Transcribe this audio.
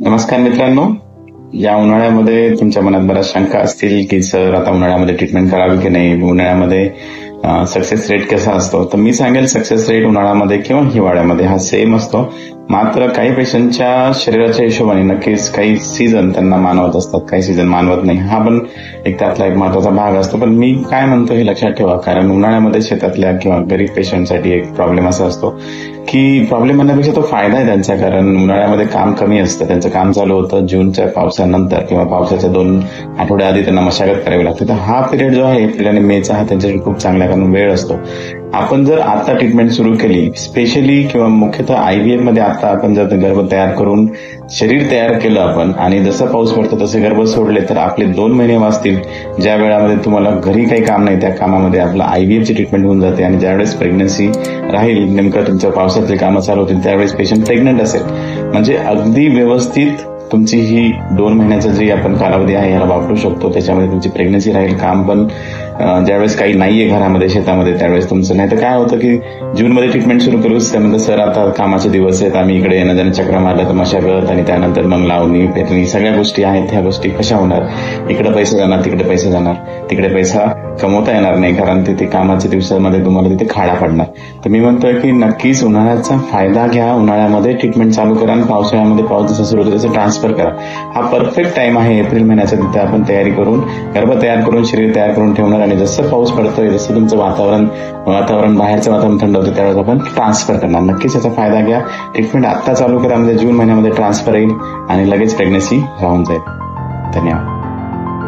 नमस्कार मित्रांनो. या उन्हाळ्यामध्ये तुमच्या मनात बऱ्याच शंका असतील की सर आता उन्हाळ्यामध्ये ट्रीटमेंट करावी की नाही? उन्हाळ्यामध्ये सक्सेस रेट कसा असतो? तर मी सांगेल सक्सेस रेट उन्हाळ्यामध्ये किंवा हिवाळ्यामध्ये हा सेम असतो. मात्र काही पेशंटच्या शरीराच्या हिशोबाने नक्कीच काही सीझन त्यांना मानवत असतात काही सीझन मानवत नाही. हा पण एक त्यातला एक महत्त्वाचा भाग असतो. पण मी काय म्हणतो हे लक्षात ठेवा. कारण उन्हाळ्यामध्ये शेतातल्या किंवा गरीब पेशंटसाठी एक प्रॉब्लेम असा असतो की प्रॉब्लेम म्हणण्यापेक्षा तो फायदा आहे त्यांचा. कारण उन्हाळ्यामध्ये काम कमी असतं. त्यांचं काम चालू होतं जूनच्या पावसानंतर किंवा पावसाच्या दोन आठवड्या आधी त्यांना मशागत करावी लागते. तर हा पिरियड जो आहे एप्रिल आणि मेचा हा त्यांच्यासाठी खूप चांगला कारण वेळ असतो. आपण जर आता ट्रीटमेंट सुरू केली स्पेशली किंवा मुख्यतः आयव्हीएफमध्ये आता आपण जर गर्भ तयार करून शरीर तयार केलं आपण आणि जसं पाऊस पडतो तसे गर्भ सोडले तर आपले दोन महिने वाचतील ज्या वेळामध्ये तुम्हाला घरी काही काम नाही त्या कामामध्ये आपलं आयव्हीएफची ट्रीटमेंट होऊन जाते आणि ज्यावेळेस प्रेग्नन्सी राहील नेमकं तुमच्या पावसातले कामं चालू होतील त्यावेळेस पेशंट प्रेग्नंट असेल. म्हणजे अगदी व्यवस्थित तुमची ही दोन महिन्याचा जी आपण कालावधी आहे याला वापरू शकतो त्याच्यामध्ये तुमची प्रेग्नन्सी राहील काम पण ज्यावेळेस काही नाहीये घरामध्ये शेतामध्ये त्यावेळेस तुमचं. नाही तर काय होतं की जूनमध्ये ट्रीटमेंट सुरू करू त्यानंतर सर आता कामाचे दिवस आहेत आम्ही इकडे येणं जाणं चक्र मारलं तर मशागत आणि त्यानंतर मग लावणी पेरणी सगळ्या गोष्टी आहेत ह्या गोष्टी कशा होणार? इकडे पैसे जाणार तिकडे पैसे जाणार. तिकडे पैसा कमवता येणार नाही कारण तिथे कामाच्या दिवसामध्ये तुम्हाला तिथे खाडा पडणार. तर मी म्हणतोय की नक्कीच उन्हाळ्याचा फायदा घ्या उन्हाळ्यामध्ये ट्रीटमेंट चालू करा आणि पावसाळ्यामध्ये पाऊस जसं सुरू होतो तसं ट्रान्सफर करा. हा परफेक्ट टाइम आहे एप्रिल महिन्याचा तिथे आपण तयारी करून गर्भ तयार करून शरीर तयार करून ठेवणार आणि जसं पाऊस पडतोय जसं तुमचं वातावरण वातावरण बाहेरचं वातावरण थंड होतं त्यावेळेस आपण ट्रान्सफर करणार. नक्कीच याचा फायदा घ्या. ट्रीटमेंट आता चालू करा म्हणजे जून महिन्यामध्ये ट्रान्सफर येईल आणि लगेच प्रेग्नन्सी राहून जाईल. धन्यवाद.